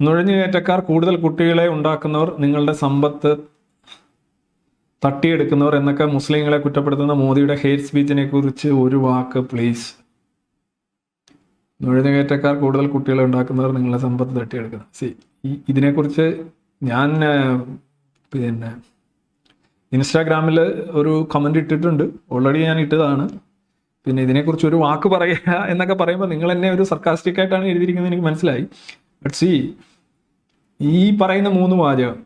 നുഴഞ്ഞുകയറ്റക്കാർ കൂടുതൽ കുട്ടികളെ ഉണ്ടാക്കുന്നവർ നിങ്ങളുടെ സമ്പത്ത് തട്ടിയെടുക്കുന്നവർ എന്നൊക്കെ മുസ്ലിങ്ങളെ കുറ്റപ്പെടുത്തുന്ന മോദിയുടെ ഹെയ്റ്റ് സ്പീച്ചിനെ കുറിച്ച് ഒരു വാക്ക് പ്ലീസ്. നുഴഞ്ഞുകയറ്റക്കാർ കൂടുതൽ കുട്ടികളെ ഉണ്ടാക്കുന്നവർ നിങ്ങളുടെ സമ്പത്ത് തട്ടിയെടുക്കുന്നത്. സി ഇതിനെക്കുറിച്ച് ഞാൻ പിന്നെ ഇൻസ്റ്റാഗ്രാമിൽ ഒരു കമന്റ് ഇട്ടിട്ടുണ്ട്. ഓൾറെഡി ഞാൻ ഇട്ടതാണ്. പിന്നെ ഇതിനെക്കുറിച്ച് ഒരു വാക്ക് പറയുക എന്നൊക്കെ പറയുമ്പോൾ നിങ്ങൾ എന്നെ ഒരു സർക്കാസ്റ്റിക് ആയിട്ടാണ് എഴുതിയിരിക്കുന്നത് എനിക്ക് മനസ്സിലായി. സി ഈ പറയുന്ന മൂന്ന് വാചകം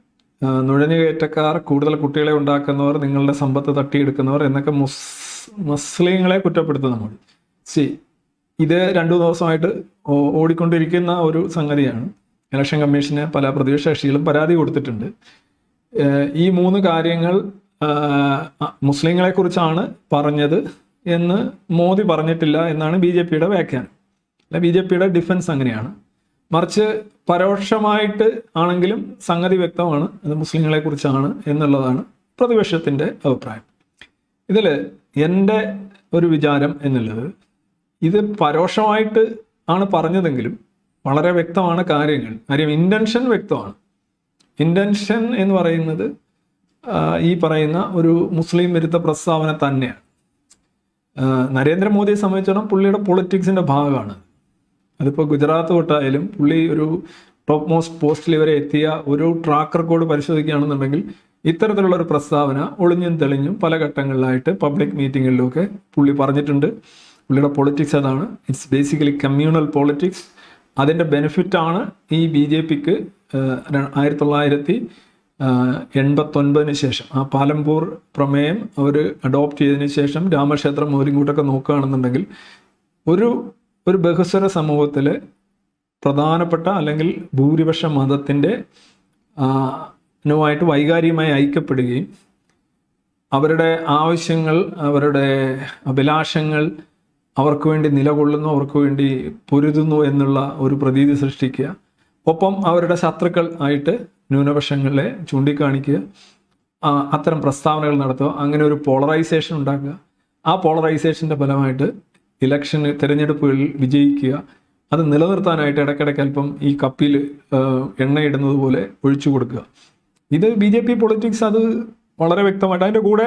നുഴഞ്ഞുകയറ്റക്കാർ കൂടുതൽ കുട്ടികളെ ഉണ്ടാക്കുന്നവർ നിങ്ങളുടെ സമ്പത്ത് തട്ടിയെടുക്കുന്നവർ എന്നൊക്കെ മുസ് മുസ്ലിങ്ങളെ കുറ്റപ്പെടുത്തും നമ്മൾ. സി ഇത് രണ്ടു ദിവസമായിട്ട് ഓടിക്കൊണ്ടിരിക്കുന്ന ഒരു സംഗതിയാണ്. ഇലക്ഷൻ കമ്മീഷന് പല പ്രതിപക്ഷ കക്ഷികളും പരാതി കൊടുത്തിട്ടുണ്ട്. ഈ മൂന്ന് കാര്യങ്ങൾ മുസ്ലിങ്ങളെ കുറിച്ചാണ് പറഞ്ഞത് എന്ന് മോദി പറഞ്ഞിട്ടില്ല എന്നാണ് ബി ജെ പിയുടെ വ്യാഖ്യാനം. അല്ല ബി ജെ പിയുടെ ഡിഫൻസ് അങ്ങനെയാണ്. മറിച്ച് പരോക്ഷമായിട്ട് ആണെങ്കിലും സംഗതി വ്യക്തമാണ്. അത് മുസ്ലിങ്ങളെ കുറിച്ചാണ് എന്നുള്ളതാണ് പ്രതിപക്ഷത്തിന്റെ അഭിപ്രായം. ഇതിൽ എന്റെ ഒരു വിചാരം എന്നുള്ളത് ഇത് പരോക്ഷമായിട്ട് ആണ് പറഞ്ഞതെങ്കിലും വളരെ വ്യക്തമാണ് കാര്യങ്ങൾ. കാര്യം ഇന്റൻഷൻ വ്യക്തമാണ്. ഇന്റൻഷൻ എന്ന് പറയുന്നത് ഈ പറയുന്ന ഒരു മുസ്ലിം വിരുദ്ധ പ്രസ്താവന തന്നെയാണ്. നരേന്ദ്രമോദിയെ സംബന്ധിച്ചിടത്തോളം പുള്ളിയുടെ പൊളിറ്റിക്സിന്റെ ഭാഗമാണ്. അതിപ്പോൾ ഗുജറാത്ത് തൊട്ടായാലും പുള്ളി ഒരു ടോപ്പ് മോസ്റ്റ് പോസ്റ്റിൽ വരെ എത്തിയ ഒരു ട്രാക്ക് റെക്കോർഡ് പരിശോധിക്കുകയാണെന്നുണ്ടെങ്കിൽ ഇത്തരത്തിലുള്ള ഒരു പ്രസ്താവന ഒളിഞ്ഞും തെളിഞ്ഞും പല ഘട്ടങ്ങളിലായിട്ട് പബ്ലിക് മീറ്റിങ്ങുകളിലൊക്കെ പുള്ളി പറഞ്ഞിട്ടുണ്ട്. പുള്ളിയുടെ പൊളിറ്റിക്സ് അതാണ്. ഇറ്റ്സ് ബേസിക്കലി കമ്മ്യൂണൽ പൊളിറ്റിക്സ് അതിന്റെ ബെനിഫിറ്റാണ് ഈ ബി ജെ പിക്ക് ആയിരത്തി തൊള്ളായിരത്തി എൺപത്തൊൻപതിന് ശേഷം. ആ പാലംപൂർ പ്രമേയം അവർ അഡോപ്റ്റ് ചെയ്തതിന് ശേഷം രാമക്ഷേത്രം മോരിങ്കൂട്ടൊക്കെ നോക്കുകയാണെന്നുണ്ടെങ്കിൽ ഒരു ഒരു ബഹുസ്വര സമൂഹത്തിൽ പ്രധാനപ്പെട്ട അല്ലെങ്കിൽ ഭൂരിപക്ഷ മതത്തിന്റെ നുമായിട്ട് വൈകാരികമായി ഐക്യപ്പെടുകയും അവരുടെ ആവശ്യങ്ങൾ അവരുടെ അഭിലാഷങ്ങൾ അവർക്ക് വേണ്ടി നിലകൊള്ളുന്നു അവർക്ക് വേണ്ടി പൊരുതുന്നു എന്നുള്ള ഒരു പ്രതീതി സൃഷ്ടിക്കുക. ഒപ്പം അവരുടെ ശത്രുക്കൾ ആയിട്ട് ന്യൂനപക്ഷങ്ങളെ ചൂണ്ടിക്കാണിക്കുക. അത്തരം പ്രസ്താവനകൾ നടത്തുക. അങ്ങനെ ഒരു പോളറൈസേഷൻ ഉണ്ടാക്കുക. ആ പോളറൈസേഷന്റെ ഫലമായിട്ട് ഇലക്ഷന് തിരഞ്ഞെടുപ്പുകളിൽ വിജയിക്കുക. അത് നിലനിർത്താനായിട്ട് ഇടയ്ക്കിടയ്ക്ക് അല്പം ഈ കപ്പിൽ എണ്ണയിടുന്നത് പോലെ ഒഴിച്ചു കൊടുക്കുക. ഇത് ബി ജെ പി പൊളിറ്റിക്സ് അത് വളരെ വ്യക്തമായിട്ട് അതിന്റെ കൂടെ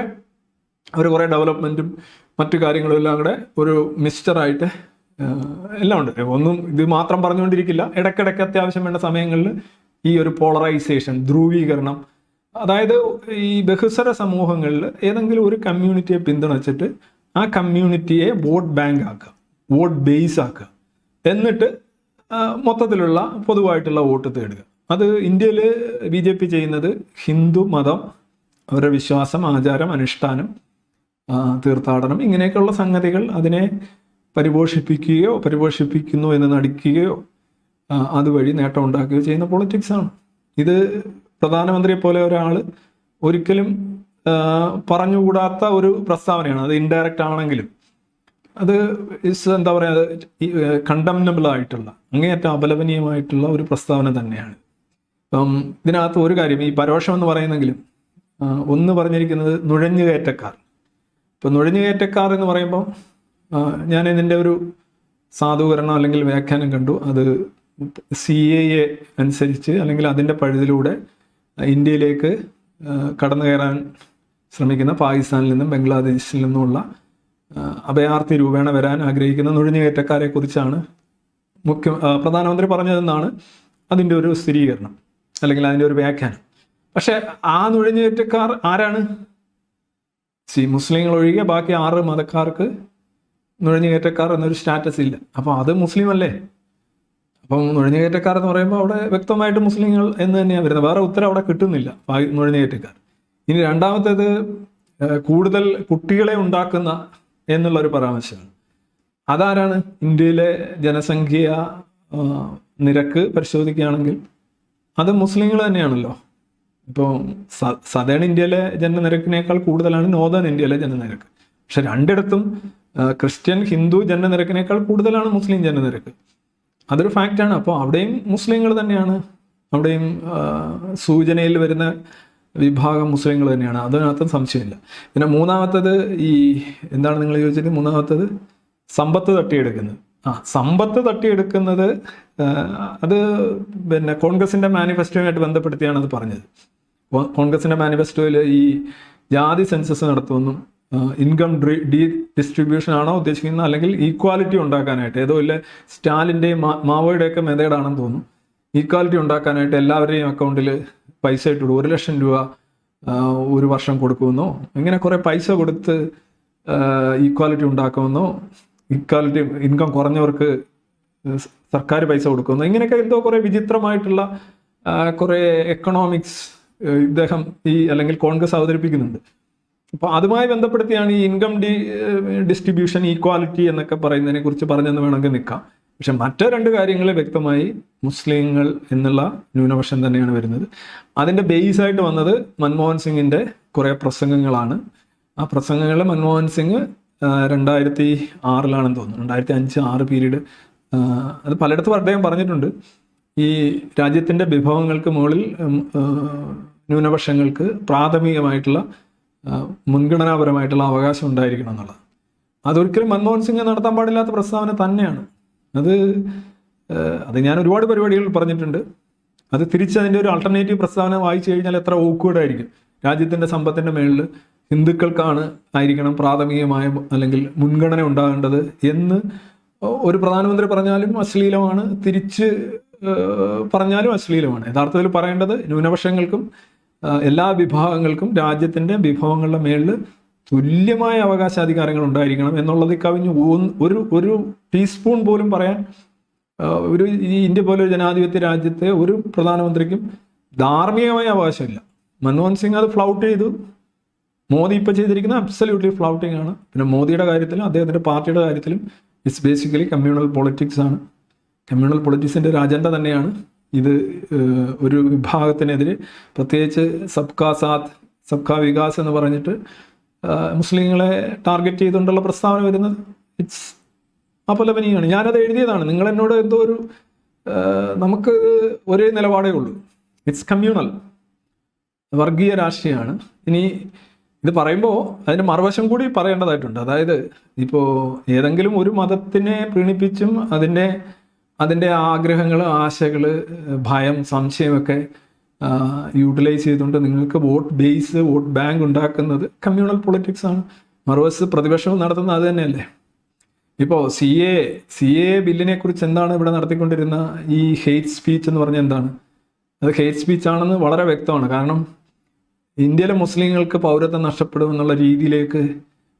അവർ കുറേ ഡെവലപ്മെന്റും മറ്റു കാര്യങ്ങളും എല്ലാം കൂടെ ഒരു മിക്സ്ചറായിട്ട് എല്ലാം ഉണ്ട്. ഒന്നും ഇത് മാത്രം പറഞ്ഞുകൊണ്ടിരിക്കില്ല. ഇടയ്ക്കിടയ്ക്ക് അത്യാവശ്യം വേണ്ട സമയങ്ങളിൽ ഈ ഒരു പോളറൈസേഷൻ ധ്രുവീകരണം അതായത് ഈ ബഹുസ്വര സമൂഹങ്ങളിൽ ഏതെങ്കിലും ഒരു കമ്മ്യൂണിറ്റിയെ പിന്തുണച്ചിട്ട് ആ കമ്മ്യൂണിറ്റിയെ വോട്ട് ബാങ്ക് ആക്കുക വോട്ട് ബേസ് ആക്കുക. എന്നിട്ട് മൊത്തത്തിലുള്ള പൊതുവായിട്ടുള്ള വോട്ട് തേടുക. അത് ഇന്ത്യയിൽ ബി ജെ പി ചെയ്യുന്നത് ഹിന്ദു മതം അവരുടെ വിശ്വാസം ആചാരം അനുഷ്ഠാനം തീർത്ഥാടനം ഇങ്ങനെയൊക്കെയുള്ള സംഗതികൾ അതിനെ പരിപോഷിപ്പിക്കുകയോ പരിപോഷിപ്പിക്കുന്നു എന്ന് നടിക്കുകയോ അതുവഴി നേട്ടം ഉണ്ടാക്കുകയോ ചെയ്യുന്ന പൊളിറ്റിക്സാണ്. ഇത് പ്രധാനമന്ത്രിയെ പോലെ ഒരാൾ ഒരിക്കലും പറഞ്ഞുകൂടാത്ത ഒരു പ്രസ്താവനയാണ്. അത് ഇൻഡയറക്റ്റ് ആണെങ്കിലും. അത് ഇസ് എന്താ പറയുക കണ്ടംനബിൾ ആയിട്ടുള്ള അങ്ങേയറ്റം അപലപനീയമായിട്ടുള്ള ഒരു പ്രസ്താവന തന്നെയാണ്. അപ്പം ഇതിനകത്ത് ഒരു കാര്യം ഈ പരോക്ഷം എന്ന് പറയുന്നെങ്കിലും ഒന്ന് പറഞ്ഞിരിക്കുന്നത് നുഴഞ്ഞുകയറ്റക്കാർ. ഇപ്പം നുഴഞ്ഞുകയറ്റക്കാർ എന്ന് പറയുമ്പോൾ ഞാൻ ഇതിന്റെ ഒരു സാധൂകരണം അല്ലെങ്കിൽ വ്യാഖ്യാനം കണ്ടു. അത് സി എ എ അനുസരിച്ച് അല്ലെങ്കിൽ അതിന്റെ പഴുതിലൂടെ ഇന്ത്യയിലേക്ക് കടന്നു കയറാൻ ശ്രമിക്കുന്ന പാകിസ്ഥാനിൽ നിന്നും ബംഗ്ലാദേശിൽ നിന്നുമുള്ള അഭയാർത്ഥി രൂപേണ വരാൻ ആഗ്രഹിക്കുന്ന നുഴഞ്ഞുകയറ്റക്കാരെ കുറിച്ചാണ് മുഖ്യ പ്രധാനമന്ത്രി പറഞ്ഞതെന്നാണ് അതിന്റെ ഒരു സ്ഥിരീകരണം അല്ലെങ്കിൽ അതിന്റെ ഒരു വ്യാഖ്യാനം. പക്ഷേ ആ നുഴഞ്ഞുകയറ്റക്കാർ ആരാണ്? സി മുസ്ലിങ്ങൾ ഒഴികെ ബാക്കി ആറ് മതക്കാർക്ക് നുഴഞ്ഞുകയറ്റക്കാർ എന്നൊരു സ്റ്റാറ്റസ് ഇല്ല. അപ്പോൾ അത് മുസ്ലിം അല്ലേ അപ്പം നുഴഞ്ഞുകയറ്റക്കാർ എന്ന് പറയുമ്പോൾ അവിടെ വ്യക്തമായിട്ട് മുസ്ലിങ്ങൾ എന്ന് തന്നെയാണ് വരുന്നത്. വേറെ ഉത്തരം അവിടെ കിട്ടുന്നില്ല നുഴഞ്ഞുകയറ്റക്കാർ. ഇനി രണ്ടാമത്തേത് കൂടുതൽ കുട്ടികളെ ഉണ്ടാക്കുന്ന എന്നുള്ള ഒരു പരാമർശമാണ്. അതാരാണ് ഇന്ത്യയിലെ ജനസംഖ്യ നിരക്ക് പരിശോധിക്കുകയാണെങ്കിൽ അത് മുസ്ലിങ്ങൾ തന്നെയാണല്ലോ. ഇപ്പോൾ സദേൺ ഇന്ത്യയിലെ ജനനിരക്കിനേക്കാൾ കൂടുതലാണ് നോർത്തേൺ ഇന്ത്യയിലെ ജനനിരക്ക്. പക്ഷെ രണ്ടിടത്തും ക്രിസ്ത്യൻ ഹിന്ദു ജനനിരക്കിനേക്കാൾ കൂടുതലാണ് മുസ്ലിം ജനനിരക്ക്. അതൊരു ഫാക്റ്റാണ് അപ്പോൾ അവിടെയും മുസ്ലിങ്ങൾ തന്നെയാണ്. അവിടെയും സൂചനയിൽ വരുന്ന വിഭാഗം മുസ്ലിങ്ങൾ തന്നെയാണ്. അതിനകത്തും സംശയമില്ല. പിന്നെ മൂന്നാമത്തത് ഈ എന്താണ് നിങ്ങൾ ചോദിച്ചത്? മൂന്നാമത്തത് സമ്പത്ത് തട്ടിയെടുക്കുന്നത്. ആ സമ്പത്ത് തട്ടിയെടുക്കുന്നത് അത് പിന്നെ കോൺഗ്രസിന്റെ മാനിഫെസ്റ്റോയുമായിട്ട് ബന്ധപ്പെടുത്തിയാണ് അത് പറഞ്ഞത്. കോൺഗ്രസിന്റെ മാനിഫെസ്റ്റോയിൽ ഈ ജാതി സെൻസസ് നടത്തുമെന്നും ഇൻകം ഡി ഡിസ്ട്രിബ്യൂഷൻ ആണോ ഉദ്ദേശിക്കുന്നത് അല്ലെങ്കിൽ ഈക്വാലിറ്റി ഉണ്ടാക്കാനായിട്ട് ഏതോ ഇല്ല സ്റ്റാലിന്റെയും മാവോയുടെയൊക്കെ മെതേഡാണെന്ന് തോന്നുന്നു. ഈക്വാലിറ്റി ഉണ്ടാക്കാനായിട്ട് എല്ലാവരുടെയും അക്കൗണ്ടിൽ പൈസ ഇട്ടിടും ഒരു ലക്ഷം രൂപ ഒരു വർഷം കൊടുക്കുമെന്നോ? ഇങ്ങനെ കുറേ പൈസ കൊടുത്ത് ഈക്വാലിറ്റി ഉണ്ടാക്കുമെന്നോ? ഈക്വാലിറ്റി ഇൻകം കുറഞ്ഞവർക്ക് സർക്കാർ പൈസ കൊടുക്കുന്നു ഇങ്ങനെയൊക്കെ എന്തോ കുറേ വിചിത്രമായിട്ടുള്ള കുറേ എക്കണോമിക്സ് ഇദ്ദേഹം ഈ അല്ലെങ്കിൽ കോൺഗ്രസ് അവതരിപ്പിക്കുന്നുണ്ട്. അപ്പോൾ അതുമായി ബന്ധപ്പെടുത്തിയാണ് ഈ ഇൻകം ഡി ഡിസ്ട്രിബ്യൂഷൻ ഈക്വാലിറ്റി എന്നൊക്കെ പറയുന്നതിനെ കുറിച്ച് പറഞ്ഞെന്ന് വേണമെങ്കിൽ നിൽക്കാം. പക്ഷെ മറ്റു രണ്ട് കാര്യങ്ങൾ വ്യക്തമായി മുസ്ലിങ്ങൾ എന്നുള്ള ന്യൂനപക്ഷം തന്നെയാണ് വരുന്നത്. അതിന്റെ ബേസ് ആയിട്ട് വന്നത് മൻമോഹൻ സിംഗിന്റെ കുറേ പ്രസംഗങ്ങളാണ്. ആ പ്രസംഗങ്ങൾ മൻമോഹൻ സിംഗ് രണ്ടായിരത്തി ആറിലാണെന്ന് തോന്നുന്നു. രണ്ടായിരത്തി അഞ്ച് ആറ് പീരീഡ്. അത് പലയിടത്തും അദ്ദേഹം പറഞ്ഞിട്ടുണ്ട്. ഈ രാജ്യത്തിന്റെ വിഭവങ്ങൾക്ക് മുകളിൽ ന്യൂനപക്ഷങ്ങൾക്ക് പ്രാഥമികമായിട്ടുള്ള മുൻഗണനാപരമായിട്ടുള്ള അവകാശം ഉണ്ടായിരിക്കണം എന്നുള്ളത്. അതൊരിക്കലും മൻമോഹൻ സിംഗ് നടത്താൻ പാടില്ലാത്ത പ്രസ്താവന തന്നെയാണ്. അത് അത് ഞാൻ ഒരുപാട് പരിപാടികൾ പറഞ്ഞിട്ടുണ്ട്. അത് തിരിച്ച് അതിന്റെ ഒരു ആൾട്ടർനേറ്റീവ് പ്രസ്താവന വായിച്ചു കഴിഞ്ഞാൽ എത്ര ഓക്കുവേഡായിരിക്കും രാജ്യത്തിന്റെ സമ്പത്തിന്റെ മേളിൽ ഹിന്ദുക്കൾക്കാണ് ആയിരിക്കണം പ്രാഥമികമായ അല്ലെങ്കിൽ മുൻഗണന ഉണ്ടാകേണ്ടത് എന്ന് ഒരു പ്രധാനമന്ത്രി പറഞ്ഞാലും അശ്ലീലമാണ്. തിരിച്ച് പറഞ്ഞാലും അശ്ലീലമാണ്. യഥാർത്ഥത്തിൽ പറയേണ്ടത് ന്യൂനപക്ഷങ്ങൾക്കും എല്ലാ വിഭാഗങ്ങൾക്കും രാജ്യത്തിന്റെ വിഭവങ്ങളുടെ മേളിൽ തുല്യമായ അവകാശാധികാരങ്ങൾ ഉണ്ടായിരിക്കണം എന്നുള്ളത് കവിഞ്ഞ് ഒരു ഒരു ടീസ്പൂൺ പോലും പറയാൻ ഒരു ഈ ഇന്ത്യ പോലെ ജനാധിപത്യ രാജ്യത്തെ ഒരു പ്രധാനമന്ത്രിക്കും ധാർമ്മികമായ അവകാശമില്ല. മൻമോഹൻ സിംഗ് അത് ഫ്ലൗട്ട് ചെയ്തു. മോദി ഇപ്പോൾ ചെയ്തിരിക്കുന്ന അബ്സല്യൂട്ട്ലി ഫ്ലൗട്ടിംഗ് ആണ്. പിന്നെ മോദിയുടെ കാര്യത്തിലും അദ്ദേഹത്തിന്റെ പാർട്ടിയുടെ കാര്യത്തിലും ഇറ്റ്സ് ബേസിക്കലി കമ്മ്യൂണൽ പൊളിറ്റിക്സ് ആണ്. കമ്മ്യൂണൽ പൊളിറ്റിക്സിന്റെ ഒരു അജണ്ട തന്നെയാണ്. ഇത് ഒരു വിഭാഗത്തിനെതിരെ പ്രത്യേകിച്ച് സബ്കാ സാത്ത് സബ്കാ വികാസ് എന്ന് പറഞ്ഞിട്ട് മുസ്ലിങ്ങളെ ടാർഗറ്റ് ചെയ്തുകൊണ്ടുള്ള പ്രസ്താവന വരുന്നത്? ഇറ്റ്സ് അപലപനീയമാണ്. ഞാനത് എഴുതിയതാണ്. നിങ്ങൾ എന്നോട് എന്തോ ഒരു നമുക്ക് ഒരേ നിലപാടേ ഉള്ളൂ. ഇറ്റ്സ് കമ്മ്യൂണൽ വർഗീയ രാഷ്ട്രീയമാണ്. ഇനി ഇത് പറയുമ്പോൾ അതിന്റെ മറുവശം കൂടി പറയേണ്ടതായിട്ടുണ്ട്. അതായത് ഇപ്പോൾ ഏതെങ്കിലും ഒരു മതത്തിനെ പ്രീണിപ്പിച്ചും അതിന്റെ അതിന്റെ ആഗ്രഹങ്ങൾ ആശകൾ ഭയം സംശയമൊക്കെ യൂട്ടിലൈസ് ചെയ്തുകൊണ്ട് നിങ്ങൾക്ക് വോട്ട് ബേസ് വോട്ട് ബാങ്ക് ഉണ്ടാക്കുന്നത് കമ്മ്യൂണൽ പൊളിറ്റിക്സ് ആണ്. മറുവശത്ത് പ്രതിപക്ഷവും നടത്തുന്നത് അത് തന്നെയല്ലേ? ഇപ്പോൾ സി എ സി എ ബില്ലിനെ കുറിച്ച് എന്താണ് ഇവിടെ നടത്തിക്കൊണ്ടിരുന്ന ഈ ഹെയ്റ്റ് സ്പീച്ച് എന്ന് പറഞ്ഞാൽ എന്താണ്? അത് ഹെയ്റ്റ് സ്പീച്ച് ആണെന്ന് വളരെ വ്യക്തമാണ്. കാരണം ഇന്ത്യയിലെ മുസ്ലിങ്ങൾക്ക് പൗരത്വം നഷ്ടപ്പെടും എന്നുള്ള രീതിയിലേക്ക്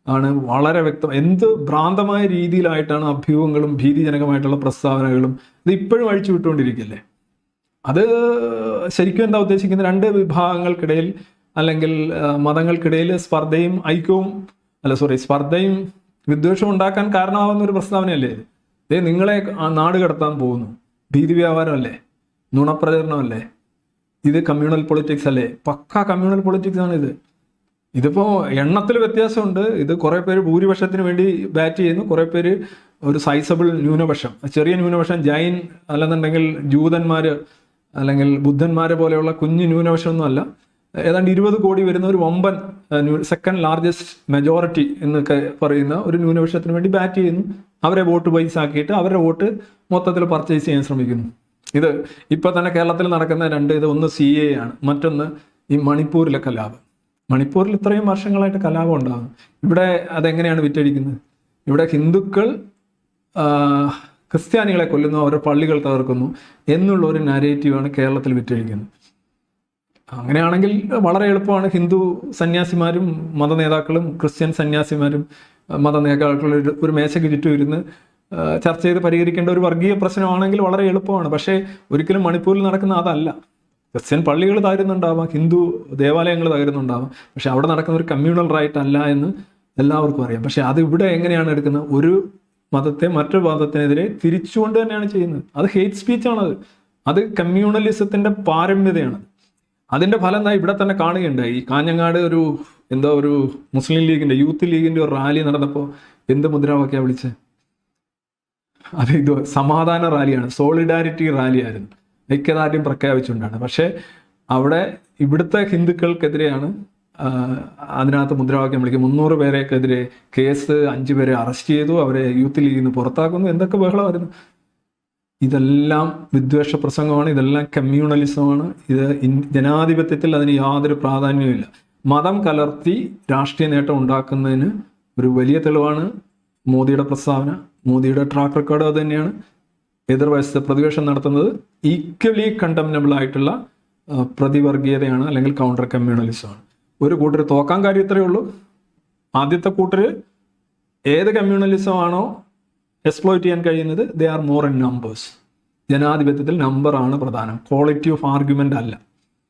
ആണ് വളരെ വ്യക്തം. എന്ത് ഭ്രാന്തമായ രീതിയിലായിട്ടാണ് അഭ്യൂഹങ്ങളും ഭീതിജനകമായിട്ടുള്ള പ്രസ്താവനകളും ഇത് ഇപ്പോഴും അഴിച്ചു വിട്ടുകൊണ്ടിരിക്കുകയല്ലേ അത് ശരിക്കും എന്താ ഉദ്ദേശിക്കുന്നത്? രണ്ട് വിഭാഗങ്ങൾക്കിടയിൽ അല്ലെങ്കിൽ മതങ്ങൾക്കിടയിൽ സ്പർദ്ധയും ഐക്യവും അല്ല സോറി സ്പർദ്ധയും വിദ്വേഷവും ഉണ്ടാക്കാൻ കാരണമാവുന്ന ഒരു പ്രസ്താവനയല്ലേ ഇത്? നിങ്ങളെ നാട് കടത്താൻ പോകുന്നു. ഭീതി വ്യാപാരമല്ലേ? നുണപ്രചരണമല്ലേ? ഇത് കമ്മ്യൂണൽ പൊളിറ്റിക്സ് അല്ലേ? പക്ക കമ്മ്യൂണൽ പൊളിറ്റിക്സ് ആണ് ഇത്. ഇതിപ്പോ എണ്ണത്തിൽ വ്യത്യാസമുണ്ട്. ഇത് കുറെ പേര് ഭൂരിപക്ഷത്തിന് വേണ്ടി ബാറ്റ് ചെയ്യുന്നു. കുറെ പേര് ഒരു സൈസബിൾ ന്യൂനപക്ഷം ചെറിയ ന്യൂനപക്ഷം ജൈൻ അല്ലെന്നുണ്ടെങ്കിൽ ജൂതന്മാര് അല്ലെങ്കിൽ ബുദ്ധന്മാരെ പോലെയുള്ള കുഞ്ഞു ന്യൂനപക്ഷമൊന്നും അല്ല. ഏതാണ്ട് ഇരുപത് കോടി വരുന്ന ഒരു വമ്പൻ സെക്കൻഡ് ലാർജസ്റ്റ് മെജോറിറ്റി എന്നൊക്കെ പറയുന്ന ഒരു ന്യൂനപക്ഷത്തിന് വേണ്ടി ബാറ്റ് ചെയ്യുന്നു. അവരെ വോട്ട് പൈസ ആക്കിയിട്ട് അവരുടെ വോട്ട് മൊത്തത്തിൽ പർച്ചേസ് ചെയ്യാൻ ശ്രമിക്കുന്നു. ഇത് ഇപ്പൊ തന്നെ കേരളത്തിൽ നടക്കുന്ന രണ്ട് ഇത് ഒന്ന് സി എ ആണ്. മറ്റൊന്ന് ഈ മണിപ്പൂരിലെ കലാപം. മണിപ്പൂരിൽ ഇത്രയും വർഷങ്ങളായിട്ട് കലാപം ഉണ്ടാകുന്നു. ഇവിടെ അതെങ്ങനെയാണ് വിറ്റഴിക്കുന്നത്? ഇവിടെ ഹിന്ദുക്കൾ ക്രിസ്ത്യാനികളെ കൊല്ലുന്നു അവരുടെ പള്ളികൾ തകർക്കുന്നു എന്നുള്ള ഒരു നാരേറ്റീവാണ് കേരളത്തിൽ വിറ്റഴിക്കുന്നത്. അങ്ങനെയാണെങ്കിൽ വളരെ എളുപ്പമാണ് ഹിന്ദു സന്യാസിമാരും മത നേതാക്കളും ക്രിസ്ത്യൻ സന്യാസിമാരും മത നേതാക്കളും ഒരു- മേശയ്ക്ക് ചുറ്റും ഇരുന്ന് ചർച്ച ചെയ്ത് പരിഹരിക്കേണ്ട ഒരു വർഗീയ പ്രശ്നമാണെങ്കിൽ വളരെ എളുപ്പമാണ്. പക്ഷേ ഒരിക്കലും മണിപ്പൂരിൽ നടക്കുന്ന അതല്ല. ക്രിസ്ത്യൻ പള്ളികൾ തകരുന്നുണ്ടാവാം ഹിന്ദു ദേവാലയങ്ങൾ തകരുന്നുണ്ടാവാം പക്ഷെ അവിടെ നടക്കുന്ന ഒരു കമ്മ്യൂണൽ റൈറ്റ് അല്ല എന്ന് എല്ലാവർക്കും അറിയാം. പക്ഷെ അത് ഇവിടെ എങ്ങനെയാണ് എടുക്കുന്നത്? ഒരു മതത്തെ മറ്റൊരു മതത്തിനെതിരെ തിരിച്ചുകൊണ്ട് തന്നെയാണ് ചെയ്യുന്നത്. അത് ഹെയ്റ്റ് സ്പീച്ചാണത് അത് കമ്മ്യൂണലിസത്തിന്റെ പാരമ്യതയാണ്. അതിന്റെ ഫലം എന്താ ഇവിടെ തന്നെ കാണുകയുണ്ടായി. ഈ കാഞ്ഞങ്ങാട് ഒരു എന്തോ ഒരു മുസ്ലിം ലീഗിന്റെ യൂത്ത് ലീഗിന്റെ ഒരു റാലി നടന്നപ്പോൾ എന്ത് മുദ്രാവാക്യാ വിളിച്ചത് അത് ഇത് സമാധാന റാലിയാണ്. സോളിഡാരിറ്റി റാലിയായിരുന്നു. ഐക്യദാർഢ്യം പ്രഖ്യാപിച്ചുകൊണ്ടാണ്. പക്ഷേ അവിടെ ഇവിടുത്തെ ഹിന്ദുക്കൾക്കെതിരെയാണ് അതിനകത്ത് മുദ്രാവാക്യം വിളിക്കും. മുന്നൂറ് പേരെക്കെതിരെ കേസ് അഞ്ച് പേരെ അറസ്റ്റ് ചെയ്തു. അവരെ യൂത്ത് ലീഗിൽ നിന്ന് പുറത്താക്കുന്നു. എന്തൊക്കെ ബഹളമായിരുന്നു? ഇതെല്ലാം വിദ്വേഷ പ്രസംഗമാണ്. ഇതെല്ലാം കമ്മ്യൂണലിസമാണ്. ഇത് ജനാധിപത്യത്തിൽ അതിന് യാതൊരു പ്രാധാന്യവുമില്ല. മതം കലർത്തി രാഷ്ട്രീയ നേട്ടം ഉണ്ടാക്കുന്നതിന് ഒരു വലിയ തെളിവാണ് മോദിയുടെ പ്രസ്താവന. മോദിയുടെ ട്രാക്ക് റെക്കോർഡ് അത് തന്നെയാണ്. എതിർവശത്ത് പ്രതിപക്ഷം നടത്തുന്നത് ഈക്വലി കണ്ടംനബിൾ ആയിട്ടുള്ള പ്രതിവർഗീയതയാണ് അല്ലെങ്കിൽ കൗണ്ടർ കമ്മ്യൂണലിസമാണ് ഒരു കൂട്ടർ തോക്കാൻ കാര്യം ഇത്രയേ ഉള്ളൂ. ആദ്യത്തെ കൂട്ടർ ഏത് കമ്മ്യൂണലിസം ആണോ എക്സ്പ്ലോയിറ്റ് ചെയ്യാൻ കഴിയുന്നത് they are more in numbers ജനാധിപത്യത്തിൽ നമ്പറാണ് പ്രധാനം. ക്വാളിറ്റി ഓഫ് ആർഗ്യുമെന്റ് അല്ല.